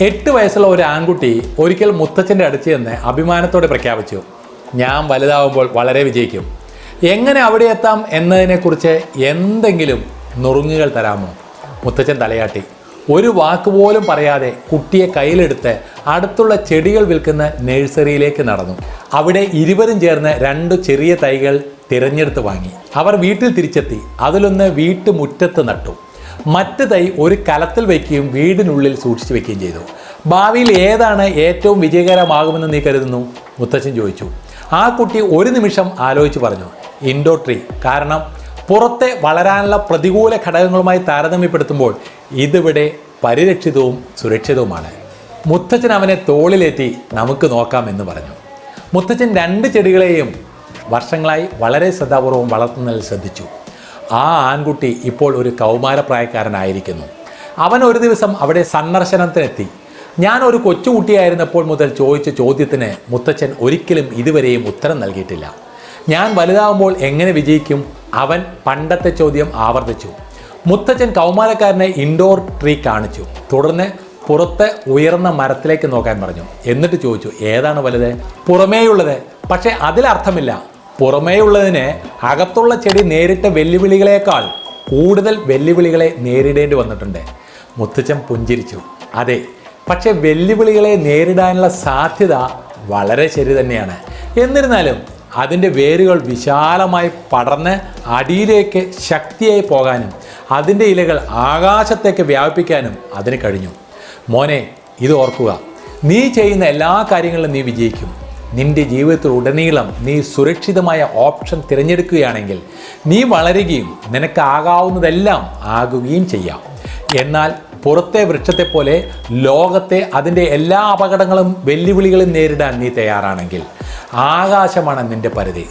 എട്ട് വയസ്സുള്ള ഒരു ആൺകുട്ടി ഒരിക്കൽ മുത്തച്ഛന്റെ അടുത്ത് ചെന്ന് അഭിമാനത്തോടെ പ്രഖ്യാപിച്ചു ഞാൻ വലുതാവുമ്പോൾ വളരെ വിജയിക്കും. എങ്ങനെ അവിടെ എത്താം എന്നതിനെക്കുറിച്ച് എന്തെങ്കിലും നുറുങ്ങുകൾ തരാമോ? മുത്തച്ഛൻ തലയാട്ടി ഒരു വാക്ക് പോലും പറയാതെ കുട്ടിയെ കയ്യിലെടുത്ത് അടുത്തുള്ള ചെടികൾ വിൽക്കുന്ന നഴ്സറിയിലേക്ക് നടന്നു. അവിടെ ഇരുവരും ചേർന്ന് രണ്ട് ചെറിയ തൈകൾ തിരഞ്ഞെടുത്ത് വാങ്ങി. അവർ വീട്ടിൽ തിരിച്ചെത്തി അതിലൊന്ന് വീട്ടുമുറ്റത്ത് നട്ടു. മറ്റ് തൈ ഒരു കലത്തിൽ വയ്ക്കുകയും വീടിനുള്ളിൽ സൂക്ഷിച്ചു വയ്ക്കുകയും ചെയ്തു. ഭാവിയിൽ ഏതാണ് ഏറ്റവും വിജയകരമാകുമെന്ന് നീ കരുതുന്നു? മുത്തച്ഛൻ ചോദിച്ചു. ആ കുട്ടി ഒരു നിമിഷം ആലോചിച്ച് പറഞ്ഞു. ഇൻഡോർ ട്രീ കാരണം പുറത്തെ വളരാനുള്ള പ്രതികൂല ഘടകങ്ങളുമായി താരതമ്യപ്പെടുത്തുമ്പോൾ ഇതിവിടെ പരിരക്ഷിതവും സുരക്ഷിതവുമാണ്. മുത്തച്ഛൻ അവനെ തോളിലേറ്റി നമുക്ക് നോക്കാം എന്ന് പറഞ്ഞു. മുത്തച്ഛൻ രണ്ട് ചെടികളെയും വർഷങ്ങളായി വളരെ ശ്രദ്ധാപൂർവം വളർത്തുന്നതിൽ ശ്രദ്ധിച്ചു. ആ ആൺകുട്ടി ഇപ്പോൾ ഒരു കൗമാരപ്രായക്കാരനായിരിക്കുന്നു. അവൻ ഒരു ദിവസം അവിടെ സന്ദർശനത്തിനെത്തി. ഞാൻ ഒരു കൊച്ചുകുട്ടിയായിരുന്നപ്പോൾ മുതൽ ചോദിച്ച ചോദ്യത്തിന് മുത്തച്ഛൻ ഒരിക്കലും ഇതുവരെയും ഉത്തരം നൽകിയിട്ടില്ല. ഞാൻ വലുതാവുമ്പോൾ എങ്ങനെ വിജയിക്കും? അവൻ പണ്ടത്തെ ചോദ്യം ആവർത്തിച്ചു. മുത്തച്ഛൻ കൗമാരക്കാരനെ ഇൻഡോർ ട്രീ കാണിച്ചു. തുടർന്ന് പുറത്ത് ഉയർന്ന മരത്തിലേക്ക് നോക്കാൻ പറഞ്ഞു. എന്നിട്ട് ചോദിച്ചു ഏതാണ് വലുത്? പുറമേയുള്ളത്. പക്ഷേ അതിലർത്ഥമില്ല. പുറമേയുള്ളതിന് അകത്തുള്ള ചെടി നേരിട്ട വെല്ലുവിളികളേക്കാൾ കൂടുതൽ വെല്ലുവിളികളെ നേരിടേണ്ടി വന്നിട്ടുണ്ട്. മുത്തച്ഛൻ പുഞ്ചിരിച്ചു. അതെ പക്ഷെ വെല്ലുവിളികളെ നേരിടാനുള്ള സാധ്യത വളരെ ശരി തന്നെയാണ്. എന്നിരുന്നാലും അതിന്റെ വേരുകൾ വിശാലമായി പടർന്ന് അടിയിലേക്ക് ശക്തിയായി പോകാനും അതിന്റെ ഇലകൾ ആകാശത്തേക്ക് വ്യാപിപ്പിക്കാനും അതിന് കഴിഞ്ഞു. മോനെ ഇത് ഓർക്കുക. നീ ചെയ്യുന്ന എല്ലാ കാര്യങ്ങളിലും നീ വിജയിക്കും. നിന്റെ ജീവിതത്തിൽ ഉടനീളം നീ സുരക്ഷിതമായ ഓപ്ഷൻ തിരഞ്ഞെടുക്കുകയാണെങ്കിൽ നീ വളരുകയും നിനക്കാകാവുന്നതെല്ലാം ആകുകയും ചെയ്യാം. എന്നാൽ പുറത്തെ വൃക്ഷത്തെ പോലെ ലോകത്തെ അതിന്റെ എല്ലാ അപകടങ്ങളും വെല്ലുവിളികളും നേരിടാൻ നീ തയ്യാറാണെങ്കിൽ ആകാശമാണ് നിന്റെ പരിധി.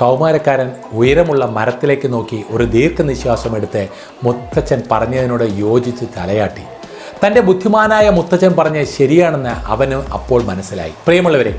കൗമാരക്കാരൻ ഉയരമുള്ള മരത്തിലേക്ക് നോക്കി ഒരു ദീർഘനിശ്വാസം എടുത്ത് മുത്തച്ഛൻ പറഞ്ഞതിനോട് യോജിച്ച് തലയാട്ടി. തന്റെ ബുദ്ധിമാനായ മുത്തച്ഛൻ പറഞ്ഞ് ശരിയാണെന്ന് അവന് അപ്പോൾ മനസ്സിലായി. പ്രിയമുള്ളവരെ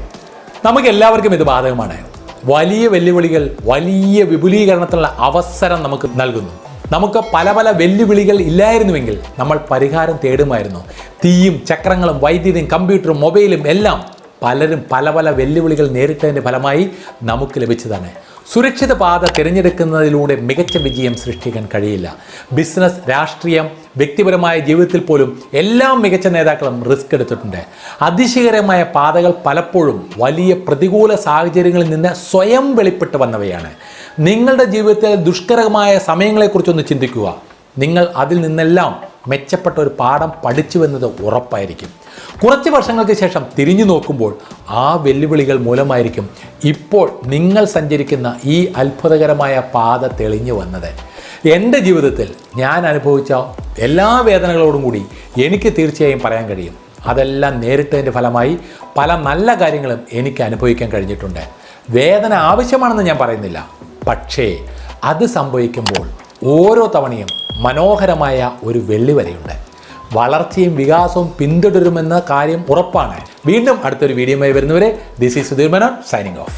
നമുക്ക് എല്ലാവർക്കും ഇത് ബാധകമാണ്. വലിയ വെല്ലുവിളികൾ വലിയ വിപുലീകരണത്തിനുള്ള അവസരം നമുക്ക് നൽകുന്നു. നമുക്ക് പല പല വെല്ലുവിളികൾ ഇല്ലായിരുന്നുവെങ്കിൽ നമ്മൾ പരിഹാരം തേടുമായിരുന്നു. തീയും ചക്രങ്ങളും വൈദ്യുതിയും കമ്പ്യൂട്ടറും മൊബൈലും എല്ലാം പലരും പല പല വെല്ലുവിളികൾ നേരിട്ടതിന്റെ ഫലമായി നമുക്ക് ലഭിച്ചതാണ്. സുരക്ഷിത പാത തിരഞ്ഞെടുക്കുന്നതിലൂടെ മികച്ച വിജയം സൃഷ്ടിക്കാൻ കഴിയില്ല. ബിസിനസ് രാഷ്ട്രീയം വ്യക്തിപരമായ ജീവിതത്തിൽ പോലും എല്ലാ മികച്ച നേതാക്കളും റിസ്ക് എടുത്തിട്ടുണ്ട്. അതിശയകരമായ പാതകൾ പലപ്പോഴും വലിയ പ്രതികൂല സാഹചര്യങ്ങളിൽ നിന്ന് സ്വയം വെളിപ്പെട്ട് വന്നവയാണ്. നിങ്ങളുടെ ജീവിതത്തിലെ ദുഷ്കരമായ സമയങ്ങളെക്കുറിച്ചൊന്ന് ചിന്തിക്കുക. നിങ്ങൾ അതിൽ നിന്നെല്ലാം മെച്ചപ്പെട്ട ഒരു പാഠം പഠിച്ചുവെന്നത് ഉറപ്പായിരിക്കും. കുറച്ച് വർഷങ്ങൾക്ക് ശേഷം തിരിഞ്ഞു നോക്കുമ്പോൾ ആ വെല്ലുവിളികൾ മൂലമായിരിക്കും ഇപ്പോൾ നിങ്ങൾ സഞ്ചരിക്കുന്ന ഈ അത്ഭുതകരമായ പാത തെളിഞ്ഞു വന്നത്. എന്റെ ജീവിതത്തിൽ ഞാൻ അനുഭവിച്ച എല്ലാ വേദനകളോടും കൂടി എനിക്ക് തീർച്ചയായും പറയാൻ കഴിയും. അതെല്ലാം നേരിട്ടതിന്റെ ഫലമായി പല നല്ല കാര്യങ്ങളും എനിക്ക് അനുഭവിക്കാൻ കഴിഞ്ഞിട്ടുണ്ട്. വേദന ആവശ്യമാണെന്ന് ഞാൻ പറയുന്നില്ല. പക്ഷേ അത് സംഭവിക്കുമ്പോൾ ഓരോ തവണയും മനോഹരമായ ഒരു വെള്ളിവരയുണ്ട് വളർച്ചയും വികാസവും പിന്തുടരുമെന്ന കാര്യം ഉറപ്പാണ്. വീണ്ടും അടുത്തൊരു വീഡിയോയുമായി വരുന്നവരെ this is Sudheer Menon signing off